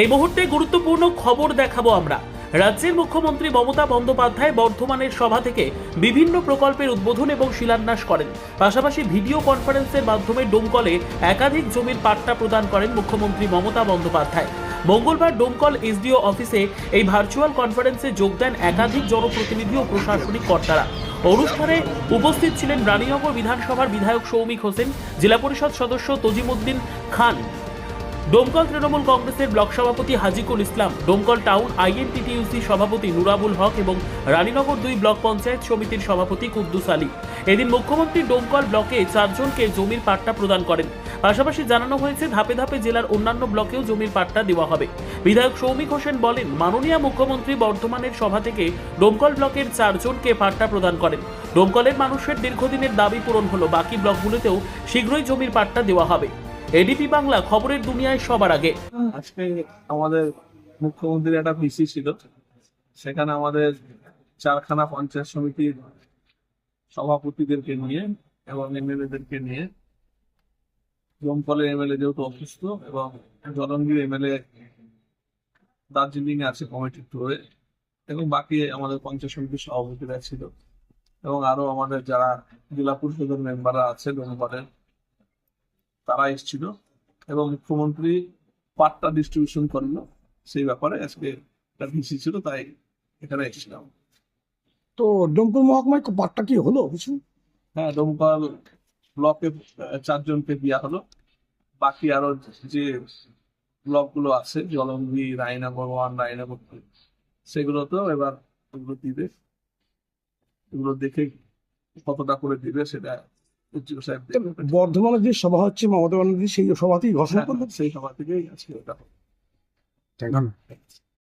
এই মুহূর্তে গুরুত্বপূর্ণ খবর দেখাবো আমরা। রাজ্যের মুখ্যমন্ত্রী মমতা বন্দ্যোপাধ্যায় বর্ধমানের সভা থেকে বিভিন্ন প্রকল্পের উদ্বোধন এবং শিলান্যাস করেন। পাশাপাশি ভিডিও কনফারেন্সের মাধ্যমে ডোমকলে একাধিক জমির পাট্টা প্রদান করেন মুখ্যমন্ত্রী মমতা বন্দ্যোপাধ্যায়। মঙ্গলবার ডোমকল এসডিও অফিসে এই ভার্চুয়াল কনফারেন্সে যোগ দেন একাধিক জনপ্রতিনিধি ও প্রশাসনিক কর্তারা। অনুষ্ঠানে উপস্থিত ছিলেন রানীনগর বিধানসভার বিধায়ক সৌমিক হোসেন, জেলা পরিষদ সদস্য তজিমুদ্দিন খান ডোমকল তৃণমূল কংগ্রেসের ব্লক সভাপতি হাজিকুল ইসলাম ডোমকল টাউন আইএনটিটিইউসি সভাপতি নুরাবুল হক এবং রানীনগর দুই ব্লক পঞ্চায়েত সমিতির সভাপতি কুদ্দুস আলী। এদিন মুখ্যমন্ত্রী ডোমকল ব্লকে চারজনকে জমির পাট্টা প্রদান করেন। পাশাপাশি জানানো হয়েছে, ধাপে ধাপে জেলার অন্যান্য ব্লকেও জমির পাট্টা দেওয়া হবে। বিধায়ক সৌমিক হোসেন বলেন, মাননীয় মুখ্যমন্ত্রী বর্ধমানের সভা থেকে ডোমকল ব্লকের চারজনকে পাট্টা প্রদান করেন। ডোমকলের মানুষের দীর্ঘদিনের দাবি পূরণ হলো, বাকি ব্লকগুলোতেও শীঘ্রই জমির পাট্টা দেওয়া হবে। এডিপি বাংলা খবরের দুনিয়ায় সবার আগে। আজকে আমাদের মুখ্যমন্ত্রীর একটা ভিসি ছিল। সেখানে আমাদের চারখানা পঞ্চায়েত সমিতির সভাপতিদেরকে নিয়ে এবং এমএলএদেরকে নিয়ে জমকলের এমএলএ যেহেতু অসুস্থ এবং জলঙ্গির এমএলএ দার্জিলিং আছে কমিটির টুরে এবং বাকি আমাদের পঞ্চায়েত সমিতির সভাপতিরা ছিল। এবং আরও আমাদের যারা জেলা পরিষদের মেম্বাররা আছে, দমকলের তারা এসেছিল এবং মুখ্যমন্ত্রী পাট্টা ডিস্ট্রিবিউশন করল। সেই ব্যাপারে আজকে একটা ভিসি ছিল তাই এখানে এসেছিলাম। তো ডোমপুর মহকুমায় পাটটা কি হলো কিছু? হ্যাঁ দমকল ব্লকে চারজনকে দেওয়া হলো। বাকি আরও যে ব্লকগুলো আছে জলঙ্গি রায়নগর ওয়ান রায়নগর টু সেগুলোতেও এবার এগুলো দিবে। এগুলো দেখে কতটা করে দিবে সেটা। বর্ধমানে যে সভা হচ্ছে মমতা ব্যানার্জি সেই সভাতেই ঘোষণা করবেন করলেন সেই সভা থেকেই আছে ওটা ধন্যবাদ